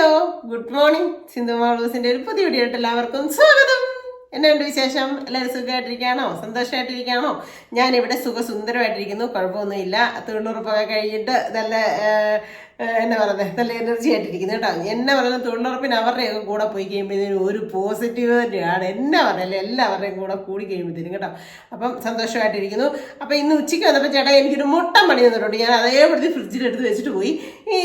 Hello good morning. Sindhu മാളൂസിന്റെ ഒരു പുതിയ വീഡിയോ ആയിട്ട് എല്ലാവർക്കും സ്വാഗതം. എന്നുണ്ട് വിശേഷം? എല്ലാവരും സുഖമായിട്ടിരിക്കുകയാണോ? സന്തോഷമായിട്ടിരിക്കുകയാണോ? ഞാൻ ഇവിടെ സുഖസുന്ദരമായിട്ടിരിക്കുന്നു. കുഴപ്പമൊന്നുമില്ല. തൊഴിലുറപ്പൊക്കെ കഴിഞ്ഞിട്ട് നല്ല എന്നാ പറയുന്നത് നല്ല എനർജി ആയിട്ടിരിക്കുന്നത് കേട്ടോ. എന്നെ പറയുന്നത് തൊഴിലുറപ്പിന് അവരുടെയൊക്കെ കൂടെ പോയി കഴിയുമ്പോഴത്തേനും ഒരു പോസിറ്റീവ് തന്നെയാണ് എന്നെ പറയല്ലേ എല്ലാവരുടെയും കൂടെ കൂടി കഴിയുമ്പോഴത്തേനും കേട്ടോ. അപ്പം സന്തോഷമായിട്ടിരിക്കുന്നു. അപ്പം ഇന്ന് ഉച്ചയ്ക്ക് വന്നപ്പോൾ ചേട്ടാ എനിക്കൊരു മുട്ട മണി തന്നിട്ടുണ്ട് ഞാൻ അതേപടി ഫ്രിഡ്ജിലെടുത്ത് വെച്ചിട്ട് പോയി.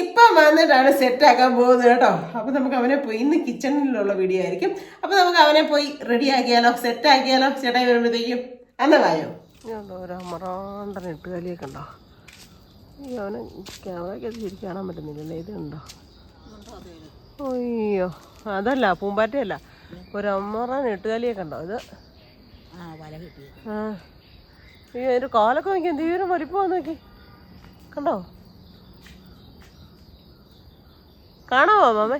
ഇപ്പം വന്നിട്ടാണ് സെറ്റാക്കാൻ പോകുന്നത് കേട്ടോ. അപ്പം നമുക്ക് അവനെ പോയി ഇന്ന് കിച്ചണിലുള്ള വീഡിയോ ആയിരിക്കും. അപ്പം നമുക്ക് അവനെ പോയി റെഡി ആക്കിയാലോ? സെറ്റാക്കിയാലോ ചേട്ടായി വരുമ്പോഴത്തേക്കും. അന്ന വായോ ഓരോ മറാണ്ടൻ എട്ടുകാലിയൊക്കെ ഉണ്ടോ? അവന് ക്യാമറയ്ക്ക് ശരി കാണാൻ പറ്റുന്നില്ലല്ലേ? ഇതുണ്ടോ? അയ്യോ അതല്ല പൂമ്പാറ്റയല്ല. ഒരു അമ്മറാൻ എട്ടുകാലിയൊക്കെ ഉണ്ടോ ഇത്? ആ അയ്യോ അതിന്റെ കാലൊക്കെ നോക്കി എന്തേലും വലിപ്പം നോക്കി. കണ്ടോ? കാണാമോ മാമേ?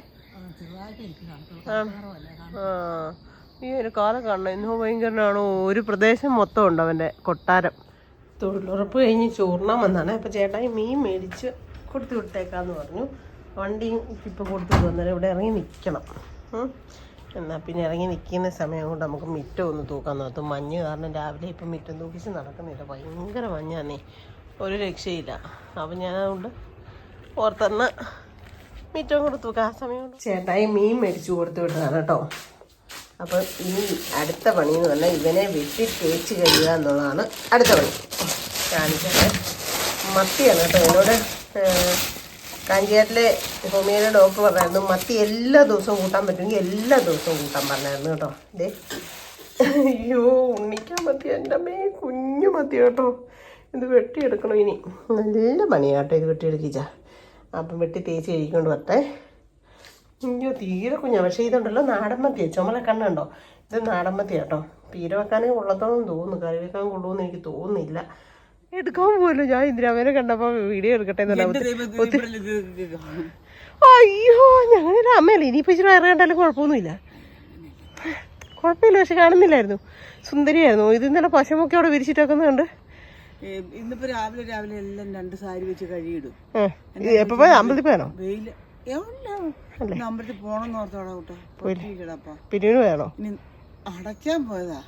ആ ഈ ഒരു കാലം കാണണം. ഇന്നോ ഭയങ്കരനാണോ. ഒരു പ്രദേശം മൊത്തം ഉണ്ട് അവന്റെ കൊട്ടാരം. തൊഴിലുറപ്പ് കഴിഞ്ഞ് ചോറിനാൻ വന്നാണ്. അപ്പോൾ ചേട്ടായി മീൻ മേടിച്ച് കൊടുത്തു വിട്ടേക്കാന്ന് പറഞ്ഞു. വണ്ടിയും ഇപ്പം കൊടുത്തു വന്നേരം ഇവിടെ ഇറങ്ങി നിൽക്കണം. എന്നാൽ പിന്നെ ഇറങ്ങി നിൽക്കുന്ന സമയം കൊണ്ട് നമുക്ക് മിറ്റം ഒന്ന് തൂക്കാൻ നോക്കും മഞ്ഞ് കാരണം രാവിലെ ഇപ്പം മിറ്റം തൂക്കിച്ച് നടക്കുന്നില്ല. ഭയങ്കര മഞ്ഞാന്നേ. ഒരു രക്ഷയില്ല. അപ്പം ഞാൻ അതുകൊണ്ട് ഓർത്തന്ന് മിറ്റം കൂടെ തൂക്കാം ആ സമയം ചേട്ടായി മീൻ മേടിച്ചു കൊടുത്തു വിട്ടതാണ് കേട്ടോ. അപ്പം ഇനി അടുത്ത പണി എന്ന് പറഞ്ഞാൽ ഇവനെ വെട്ടി തേച്ച് കഴിയുക എന്നുള്ളതാണ് അടുത്ത പണി. കാണിച്ചത് മത്തിയാണ് കേട്ടോ എന്നോട് കാഞ്ചിയാട്ടിലെ ഹോമിയോയുടെ ഡോക്ടർ പറഞ്ഞായിരുന്നു മത്തി എല്ലാ ദിവസവും കൂട്ടാൻ പറ്റുമെങ്കിൽ എല്ലാ ദിവസവും കൂട്ടാൻ പറഞ്ഞായിരുന്നു കേട്ടോ. ഇതേ അയ്യോ ഉണ്ണിക്കാൻ മത്തി എന്റെ അമ്മേ കുഞ്ഞു മത്തി കേട്ടോ. ഇത് വെട്ടിയെടുക്കണം ഇനി. നല്ല പണിയാട്ടോ ഇത് വെട്ടിയെടുക്കിച്ച അപ്പം വെട്ടി തേച്ച് കഴിക്കൊണ്ട് വരട്ടെ. അയ്യോ തീരെ കുഞ്ഞ. പക്ഷേ ഇതുണ്ടല്ലോ നാടൻ മത്തിയാ ചുമല കണ്ണുണ്ടോ? ഇത് നാടൻ മത്തിയാ കേട്ടോ തീരെ വെക്കാനേ കൊള്ളത്തോളം തോന്നുന്നു. കറി വെക്കാൻ കൊള്ളുമെന്ന് എനിക്ക് തോന്നുന്നില്ല. എടുക്കാൻ പോലും ഞാൻ ഇന്ദിരാമേനെ കണ്ടപ്പോൾ വീഡിയോ എടുക്കട്ടെ അയ്യോ ഞങ്ങളുടെ അമ്മയല്ലേ? ഇനിയിപ്പോൾ ഇച്ചിരി വയറ് കണ്ടാലും കുഴപ്പമൊന്നുമില്ല. കുഴപ്പമില്ല പക്ഷെ കാണുന്നില്ലായിരുന്നു. സുന്ദരിയായിരുന്നു. ഇത് ഇന്നലെ പശമൊക്കെ അവിടെ വിരിച്ചിട്ടൊക്കെ കണ്ട് ഇന്നിപ്പോ രാവിലെ രാവിലെ എല്ലാം രണ്ട് സാരി വെച്ച് കഴിയിടും എപ്പോ അമ്പലത്തിൽ പോയാണോ വെയിൽ അമ്പലത്തിൽ പോണെന്ന് ഓർത്തോടാ കൂട്ടാ. പിരിവിന് വേണോ? അടയ്ക്കാൻ പോയതാ.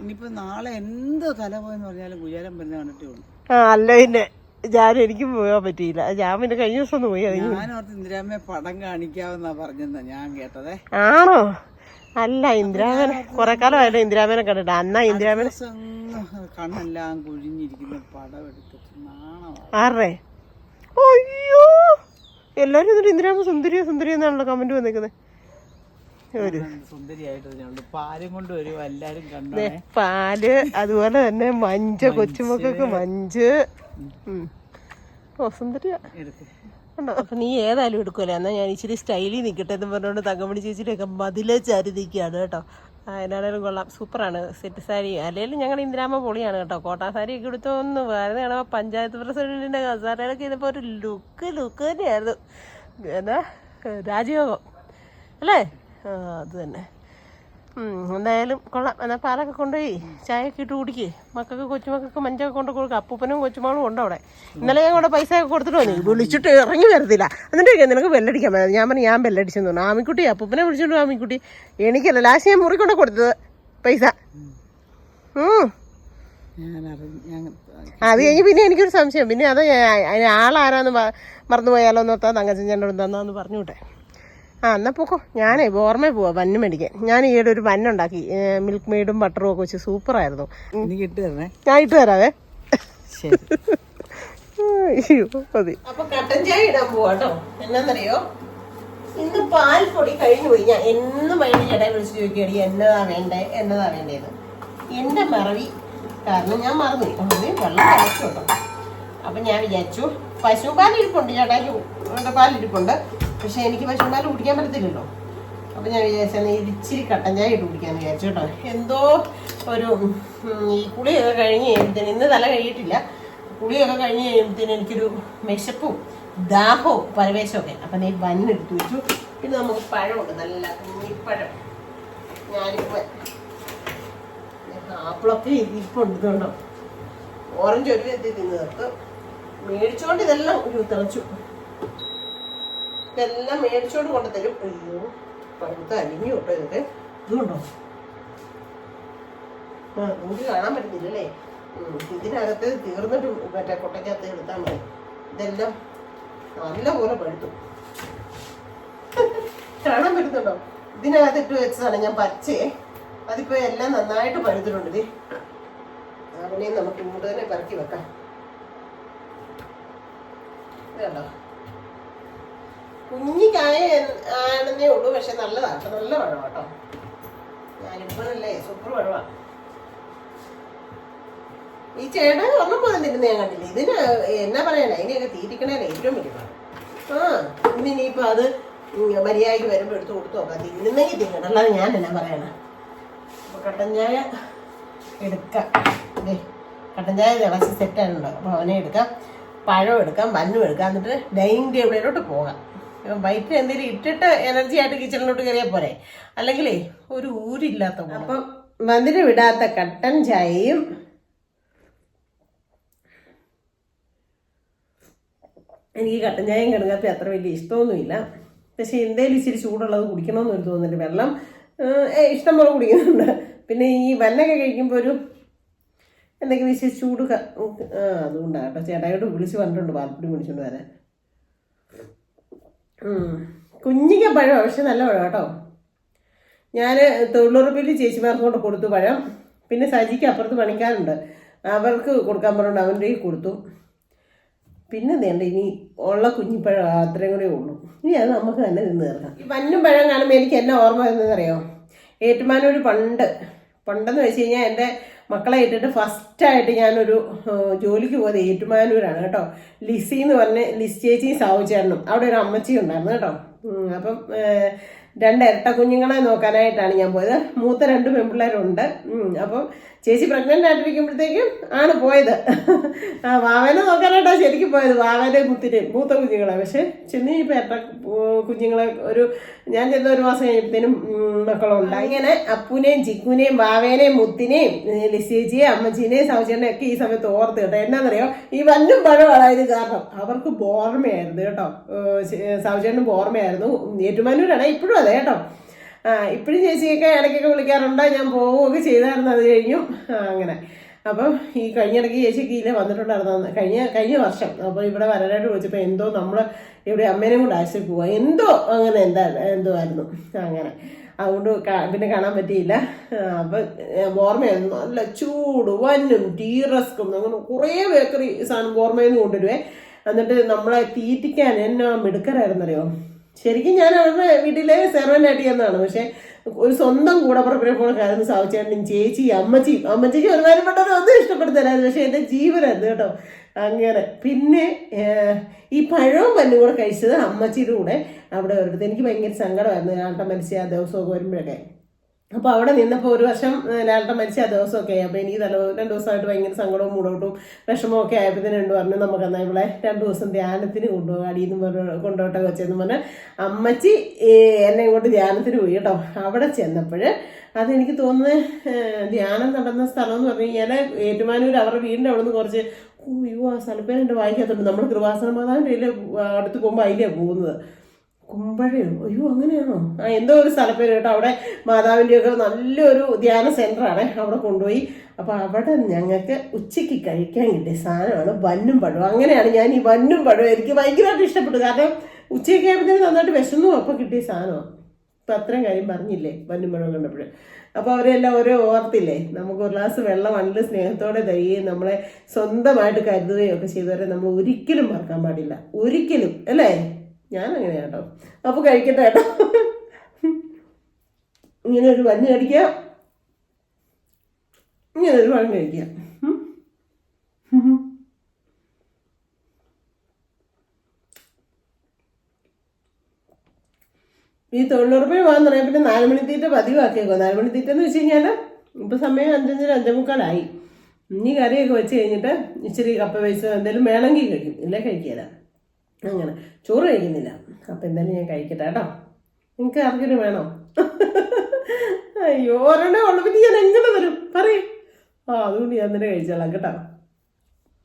ഇനിയിപ്പോ നാളെ എന്തോ തല പോയെന്ന് പറഞ്ഞാലും ഗുജാരം പിന്നെ കണ്ടിട്ടേ ആ അല്ല പിന്നെ ഞാൻ എനിക്കും പോകാൻ പറ്റിയില്ല. ഞാൻ പിന്നെ കഴിഞ്ഞ ദിവസം ഒന്ന് പോയി ഞാൻ ഓർത്ത് ഇന്ദിരാമ്മയെ പടം കാണിക്കാമെന്നാ പറഞ്ഞെന്നാ ഞാൻ കേട്ടതേ. ആണോ? അല്ല ഇന്ദിരാമേന കുറെ കാലമായല്ലോ ഇന്ദിരാമേനെ കണ്ടിട്ട്. അന്നാ ഇന്ദിരാമേന കണ്ണെല്ലാം കുഴിഞ്ഞിരിക്കുന്ന പടം എടുത്തിട്ട് ആറേ ആരുടെ? അയ്യോ! എല്ലാരും എന്നിട്ട് ഇന്ദിരാമ സുന്ദരിയോ സുന്ദരിയോ എന്നാണല്ലോ കമന്റ് വന്നിരിക്കുന്നത് ഒരു സുന്ദരിയായിട്ട് പാലും കൊണ്ട് വരും എല്ലാരും കണ്ടോ ദേ, പാൽ അതുപോലെ തന്നെ മഞ്ച് കൊച്ചുമക്കൾക്ക് മഞ്ച്. ഉം. ഓ സുന്ദരിയാ. ഉണ്ടോ? അപ്പൊ നീ ഏതായാലും എടുക്കുമല്ലേ എന്നാ ഞാൻ ഇച്ചിരി സ്റ്റൈലിൽ നിൽക്കട്ടെ എന്ന് പറഞ്ഞുകൊണ്ട് തങ്കമണി ചേച്ചിയുടെയൊക്കെ മതിലെ ചരിതിക്കാണ് കേട്ടോ. എന്നാണേലും കൊള്ളാം. സൂപ്പറാണ്. സെറ്റ് സാരി. അല്ലെങ്കിലും ഞങ്ങൾ ഇന്ദിരാമ പൊളിയാണ് കേട്ടോ. കോട്ടാ സാരി ഒക്കെ എടുത്തൊന്ന് വേറെ കാണുമ്പോൾ പഞ്ചായത്ത് പ്രസിഡന്റിന്റെ കസാരയിലൊക്കെ ഇതിപ്പോൾ ഒരു ലുക്ക് ലുക്ക് തന്നെയായിരുന്നു. എന്നാ രാജയോഗം. അല്ലേ? അത് തന്നെ. എന്തായാലും കൊള്ളാം. എന്നാൽ പാലൊക്കെ കൊണ്ടുപോയി ചായയൊക്കെ ഇട്ട് കുടിക്കേ. മക്കൾക്ക് കൊച്ചുമക്കൾക്ക് മഞ്ചൊക്കെ കൊണ്ട് കൊടുക്കുക അപ്പൂപ്പനും കൊച്ചുമാളും ഉണ്ട് അവിടെ. ഇന്നലെ ഞാൻ കൂടെ പൈസ ഒക്കെ കൊടുത്തിട്ട് വന്നു. വിളിച്ചിട്ട് ഇറങ്ങി വരത്തില്ല. എന്നിട്ട് നിനക്ക് ബെല്ലടിക്കാൻ പറ്റും ഞാൻ പറഞ്ഞു ഞാൻ ബെല്ലടിച്ചെന്ന് പറഞ്ഞു. ആമിക്കുട്ടി അപ്പൂപ്പനെ വിളിച്ചിട്ട് ആമിക്കുട്ടി. എനിക്കല്ല ലാസ്റ്റ് ഞാൻ മുറി കൊണ്ട് കൊടുത്തത് പൈസ. അത് കഴിഞ്ഞ് പിന്നെ എനിക്കൊരു സംശയം. പിന്നെ അത് ആളാരാന്ന് മറന്നുപോയാലോ എന്നോർത്താ തങ്കച്ചൻ ചേട്ടനോട് തന്നാന്ന് പറഞ്ഞു ആ എന്നാൽ പോക്കോ. ഞാനേ ഓർമ്മ പോവാ വന്നു മേടിക്കാൻ. ഞാൻ ഈയിടെ ഒരു വന്നുണ്ടാക്കി മിൽക്ക് മെയ്ഡും ബട്ടറും ഒക്കെ വെച്ച് സൂപ്പറായിരുന്നു ഞാൻ ഇട്ട് തരാവേ. മതി. അപ്പൊ കട്ടൻ ചായ ഇടാൻ പോവാട്ടോ. എന്നാന്നറിയോ? ഇന്ന് പാൽപ്പൊടി കഴിഞ്ഞു പോയി. ഞാൻ എന്നും വൈകിട്ട് ചേട്ടായി വിളിച്ച് ചോദിക്കുകയാണ് എന്നതാ വേണ്ടേ? എന്നതാ വേണ്ടേന്ന്? എന്റെ മറവി. കാരണം ഞാൻ മറന്നു അത് വെള്ളം തിളച്ചു കേട്ടോ. അപ്പൊ ഞാൻ വിചാരിച്ചു പശു പാലിരിപ്പുണ്ട് ചേട്ടാ. പാലിരിപ്പുണ്ട്. പക്ഷെ എനിക്ക് പശുപാൽ കുടിക്കാൻ പറ്റത്തില്ലല്ലോ. അപ്പൊ ഞാൻ വിചാരിച്ചാൽ ഇച്ചിരി കട്ടൻ ചായ ഇട്ട് കുടിക്കാന്ന് വിചാരിച്ചു കേട്ടോ. എന്തോ ഒരു ഈ കുളിയൊക്കെ കഴിഞ്ഞ് കഴിയുമ്പത്തേന് ഇന്ന് തല കഴിയിട്ടില്ല കുളിയൊക്കെ കഴിഞ്ഞ് കഴിയുമ്പത്തേന് എനിക്കൊരു വിശപ്പും ദാഹവും പരവേശമൊക്കെ അപ്പം നീ ബന്നെടുത്ത് വെച്ചു. പിന്നെ നമുക്ക് പഴമുണ്ട് നല്ല കുഞ്ഞിപ്പഴം ഞാനിപ്പോൾ ആപ്പിളൊക്കെ ഇരിപ്പുണ്ട് ഇതുണ്ടോ. ഓറഞ്ച് ഒരു വ്യക്തി തിന്നു തീർത്ത് മേടിച്ചുകൊണ്ട് ഇതെല്ലാം ഒരു തിളച്ചു ഇതെല്ലാം മേടിച്ചോണ്ട് കൊണ്ട് തരും. അയ്യോ പഴുത്ത അലിഞ്ഞു കേട്ടോ ഇതൊക്കെ. ഇതുകൊണ്ടോ ആ നമുക്ക് കാണാൻ പറ്റുന്നില്ലല്ലേ ഇതിനകത്ത് തീർന്നിട്ട് മറ്റേ കൊട്ടയ്ക്കകത്ത് എടുത്താൽ മതി. ഇതെല്ലാം നല്ലപോലെ പഴുത്തു. കാണാൻ പറ്റുന്നുണ്ടോ? ഇതിനകത്ത് ഇട്ട് വെച്ചതാണ് ഞാൻ പച്ചയെ അതിപ്പോ എല്ലാം നന്നായിട്ട് പഴുത്തിട്ടുണ്ട് ഇത് അവനെയും നമുക്ക് ഇങ്ങോട്ട് തന്നെ പറക്കി വെക്കാം. ഇത് കണ്ടോ കായ ആണെന്നേ ഉള്ളൂ പക്ഷെ നല്ലതാണ് നല്ല പഴമാണ് കേട്ടോ. ഞാനിപ്പോഴല്ലേ സൂപ്പർ പഴമാണ് ഈ ചേട്ടൻ ഒന്നും പോലും ഞാൻ കണ്ടില്ല. ഇതിന് എന്നാ പറയാനാ? ഇതിനെയൊക്കെ തീറ്റിക്കണേനെ ഏറ്റവും വലിയ. ആ ഇന്ന് ഇനിയിപ്പോൾ അത് മര്യാദയ്ക്ക് വരുമ്പോ എടുത്ത് കൊടുത്തു നോക്കാം. തിന്നുന്നെങ്കിൽ തിന്നണം. അല്ലാതെ ഞാൻ എന്നാ പറയണ? അപ്പൊ കട്ടൻ ചായ എടുക്കാം. ദേ, കട്ടൻ ചായ തിളച്ച് സെറ്റാണുണ്ട് അപ്പൊ അവനെ എടുക്കാം. പഴം എടുക്കാം മഞ്ഞും എടുക്കാം. എന്നിട്ട് ഡൈനിങ് ടേബിളിലോട്ട് പോകാം. വൈകിട്ട് എന്തെങ്കിലും ഇട്ടിട്ട് എനർജി ആയിട്ട് കിച്ചണിലോട്ട് കയറിയാൽ പോരെ അല്ലെങ്കിലേ ഒരു ഊരില്ലാത്ത. അപ്പം മന്ദിര വിടാത്ത കട്ടൻ ചായയും എനിക്ക് കട്ടൻ ചായയും കിടങ്ങാത്ത അത്ര വലിയ ഇഷ്ടമൊന്നുമില്ല പക്ഷെ എന്തേലും ഇച്ചിരി ചൂടുള്ളത് കുടിക്കണമെന്ന് ഒരു തോന്നുന്നുണ്ട് വെള്ളം ഇഷ്ടം പോലെ കുടിക്കുന്നുണ്ട് പിന്നെ ഈ വല്ലൊക്കെ കഴിക്കുമ്പോൾ ഒരു എന്തെങ്കിലും ഇച്ചിരി ചൂട് അതുകൊണ്ടാണ് കേട്ടോ ചേട്ടായോട് വിളിച്ച് പറഞ്ഞിട്ടുണ്ട് പാൽപ്പൊടി മേടിച്ചുകൊണ്ട് വരാൻ. കുഞ്ഞിക്ക പഴം പക്ഷെ നല്ല പഴം കേട്ടോ. ഞാൻ തൊഴിലുറപ്പിൽ ചേച്ചിമാർക്ക് കൊണ്ട് കൊടുത്തു പഴം. പിന്നെ സജിക്ക് അപ്പുറത്ത് പണിക്കാറുണ്ട് അവർക്ക് കൊടുക്കാൻ പറഞ്ഞു അവന്റെ കൊടുത്തു. പിന്നെ വേണ്ട ഇനി ഉള്ള കുഞ്ഞിപ്പഴം അത്രയും കൂടെ ഉള്ളൂ. ഇനി അത് നമുക്ക് തന്നെ നിന്ന് തീർക്കാം. ഈ വന്നും പഴം കാണുമ്പോൾ എനിക്ക് എന്നെ ഓർമ്മ വരുന്നതെന്നറിയോ? ഏറ്റുമാനൂർ പണ്ട്. പണ്ടെന്ന് വെച്ച് കഴിഞ്ഞാൽ എന്റെ മക്കളെ ഇട്ടിട്ട് ഫസ്റ്റായിട്ട് ഞാനൊരു ജോലിക്ക് പോയത് ഏറ്റുമാനൂരാണ് കേട്ടോ. ലിസി എന്ന് പറഞ്ഞ ലിസ് ചേച്ചിയും സാവുചേട്ടനും അവിടെ ഒരു അമ്മച്ചി ഉണ്ടായിരുന്നു കേട്ടോ. അപ്പം രണ്ട് ഇരട്ട കുഞ്ഞുങ്ങളെ നോക്കാനായിട്ടാണ് ഞാൻ പോയത്. മൂത്ത രണ്ട് പെൺപിള്ളേരുണ്ട്. അപ്പം ചേച്ചി പ്രഗ്നന്റ് ആയിട്ടിരിക്കുമ്പോഴത്തേക്കും ആണ് പോയത്. വാവനെ നോക്കാനായിട്ടാണ് ശരിക്കും പോയത്. വാവനെ മുത്തിനെ മൂത്ത കുഞ്ഞുങ്ങളെ. പക്ഷെ ചെന്ന് ഇപ്പം എത്ര കുഞ്ഞുങ്ങളെ ഒരു ഞാൻ ചെന്ന ഒരു മാസം കഴിഞ്ഞപ്പോഴത്തേനും മക്കളുണ്ടായി ഇങ്ങനെ അപ്പുനെയും ചിക്കുനെയും വാവേനെയും മുത്തിനെയും ലിസേജിയെ അമ്മച്ചീനെയും സൗചേനെയും ഒക്കെ ഈ സമയത്ത് ഓർത്ത് കേട്ടോ. എന്നാന്നറിയോ? ഈ വല്ലും പഴമാണ് അതിന് കാരണം അവർക്ക് ബോർമയായിരുന്നു കേട്ടോ. സൗചേനും ബോർമയായിരുന്നു ഏറ്റുമാനൂരാണ്. ഇപ്പോഴും അതെ കേട്ടോ. ഇപ്പോഴും ചേച്ചിയൊക്കെ ഇടയ്ക്കൊക്കെ വിളിക്കാറുണ്ട്. ഞാൻ പോവുകയൊക്കെ ചെയ്തായിരുന്നു. അത് കഴിഞ്ഞു. അങ്ങനെ. അപ്പം ഈ കഴിഞ്ഞിടയ്ക്ക് ചേച്ചി ഇല്ല വന്നിട്ടുണ്ടായിരുന്നു. കഴിഞ്ഞ കഴിഞ്ഞ വർഷം. അപ്പോൾ ഇവിടെ വരാനായിട്ട് വിളിച്ചപ്പോൾ എന്തോ നമ്മൾ ഇവിടെ അമ്മേനെയും കൂടെ ആശുപത്രി പോവാ. എന്തോ അങ്ങനെ എന്താ എന്തോ ആയിരുന്നു അങ്ങനെ. അതുകൊണ്ട് പിന്നെ കാണാൻ പറ്റിയില്ല. അപ്പം ഓർമ്മയായിരുന്നു. നല്ല ചൂട് വന്നും ടീ റസ്കും അങ്ങനെ കുറേ ബേക്കറി സാധനം ഓർമ്മയിൽ നിന്ന് കൊണ്ടുവരുവേ. എന്നിട്ട് നമ്മളെ തീറ്റിക്കാൻ എന്നാ മിടുക്കരായിരുന്നറിയോ? ശരിക്കും ഞാൻ അവരുടെ വീട്ടിലെ സെർവന്റായിട്ട് ചെന്നതാണ്. പക്ഷെ ഒരു സ്വന്തം കൂടപ്പുറപ്പിനെ കാര്യം സാവിച്ചേട്ടനും ചേച്ചി അമ്മച്ചി അമ്മച്ചിക്ക് ഒരുമാതിരി പെട്ടെന്ന് ഒന്നും ഇഷ്ടപ്പെടുത്തരായിരുന്നു പക്ഷെ എന്റെ ജീവനായിരുന്നു കേട്ടോ. അങ്ങനെ. പിന്നെ ഈ പഴവും പല്ലും കൂടെ കഴിച്ചത് അമ്മച്ചിയുടെ കൂടെ അവിടെ ഒരിടത്ത് എനിക്ക് ഭയങ്കര സങ്കടമായിരുന്നു. ആട്ടം മരിച്ച ആ ദിവസമൊക്കെ വരുമ്പോഴൊക്കെ. അപ്പോൾ അവിടെ നിന്നപ്പോൾ ഒരു വർഷം ലാലട്ടൻ മരിച്ച ആ ദിവസമൊക്കെ അപ്പോൾ എനിക്ക് തല രണ്ട് ദിവസമായിട്ട് ഭയങ്കര സങ്കടവും മൂടോട്ടും വിഷമവും ഒക്കെ ആയപ്പോഴത്തേനും രണ്ട് പറഞ്ഞു നമുക്ക് എന്നാൽ ഇവിടെ രണ്ട് ദിവസം ധ്യാനത്തിന് കൊണ്ടുപോകാം. അടിയിൽ നിന്ന് പറഞ്ഞ് കൊണ്ടുപോട്ടെ വെച്ചെന്ന് പറഞ്ഞ് അമ്മച്ചി എന്നെ ഇങ്ങോട്ട് ധ്യാനത്തിന് പോയി കേട്ടോ. അവിടെ ചെന്നപ്പോൾ അതെനിക്ക് തോന്നുന്നത് ധ്യാനം നടന്ന സ്ഥലം എന്ന് പറഞ്ഞു കഴിഞ്ഞാൽ ഏറ്റുമാനൂർ അവരുടെ വീടിന്റെ അവിടെ നിന്ന് കുറച്ച് അയ്യോ ആ സ്ഥലപ്പേരെ വായിക്കാത്തുണ്ട്. നമ്മൾ കൃപാസന മാതാവിന്റെ അടുത്ത് പോകുമ്പോൾ അതിലേ പോകുന്നത്. കുമ്പഴയോ അയ്യോ അങ്ങനെയാണോ? ആ എന്തോ ഒരു സ്ഥലപ്പേര് കേട്ടോ. അവിടെ മാതാവിന്റെ ഒക്കെ നല്ലൊരു ധ്യാന സെന്ററാണ് അവിടെ കൊണ്ടുപോയി. അപ്പോൾ അവിടെ ഞങ്ങൾക്ക് ഉച്ചയ്ക്ക് കഴിക്കാൻ കിട്ടിയ സാധനമാണ് ബന്നും പഴവും. അങ്ങനെയാണ് ഞാൻ ഈ ബന്നും പഴവും എനിക്ക് ഭയങ്കരമായിട്ട് ഇഷ്ടപ്പെട്ടു കാരണം ഉച്ചയ്ക്ക് ആയപ്പോഴത്തേന് നന്നായിട്ട് വിശന്നു അപ്പോൾ കിട്ടിയ സാധനമാണ് ഇപ്പം അത്രയും കാര്യം പറഞ്ഞില്ലേ വന്നും പഴവും കണ്ടപ്പോൾ അപ്പോൾ അവരെല്ലാം ഓരോ ഓർത്തില്ലേ? നമുക്ക് ഒരു ഗ്ലാസ് വെള്ളം വണ്ട് സ്നേഹത്തോടെ തരികയും നമ്മളെ സ്വന്തമായിട്ട് കരുതുകയും ഒക്കെ ചെയ്തവരെ നമ്മൾ ഒരിക്കലും മറക്കാൻ പാടില്ല. ഒരിക്കലും. അല്ലേ? ഞാൻ അങ്ങനെ കേട്ടോ അപ്പൊ കഴിക്കട്ടെ കേട്ടോ. ഇങ്ങനെ ഒരു വഞ്ഞ് കടിക്കുക ഇങ്ങനെ ഒരു പഴം കഴിക്കുക. ഈ തൊഴിലുറപ്പിന് പോകാൻ തുടങ്ങിയ പിന്നെ നാല് മണിത്തീറ്റ പതിവാക്കിയേക്കോ നാല് മണിത്തീറ്റ എന്ന് വെച്ച് കഴിഞ്ഞാൽ ഇപ്പം സമയം അഞ്ചഞ്ചര അഞ്ചേ മുക്കാലായി. ഇനി കറിയൊക്കെ വെച്ച് കഴിഞ്ഞിട്ട് ഇച്ചിരി കപ്പ വെച്ച് എന്തെങ്കിലും വേണമെങ്കിൽ കഴിക്കും. ഇല്ലേ കഴിക്കില്ല അങ്ങനെ. ചോറ് കഴിക്കുന്നില്ല. അപ്പം എന്തായാലും ഞാൻ കഴിക്കട്ടെ കേട്ടോ. നിങ്ങൾക്ക് ആർക്കെങ്കിലും വേണോ? അയ്യോ ഒരെണ്ണേ ഉള്ളു. പിന്നെ ഞാൻ എങ്ങനെ വരും? പറയും. ആ അതുകൊണ്ട് ഞാൻ തന്നെ കഴിച്ചോളാം കേട്ടോ.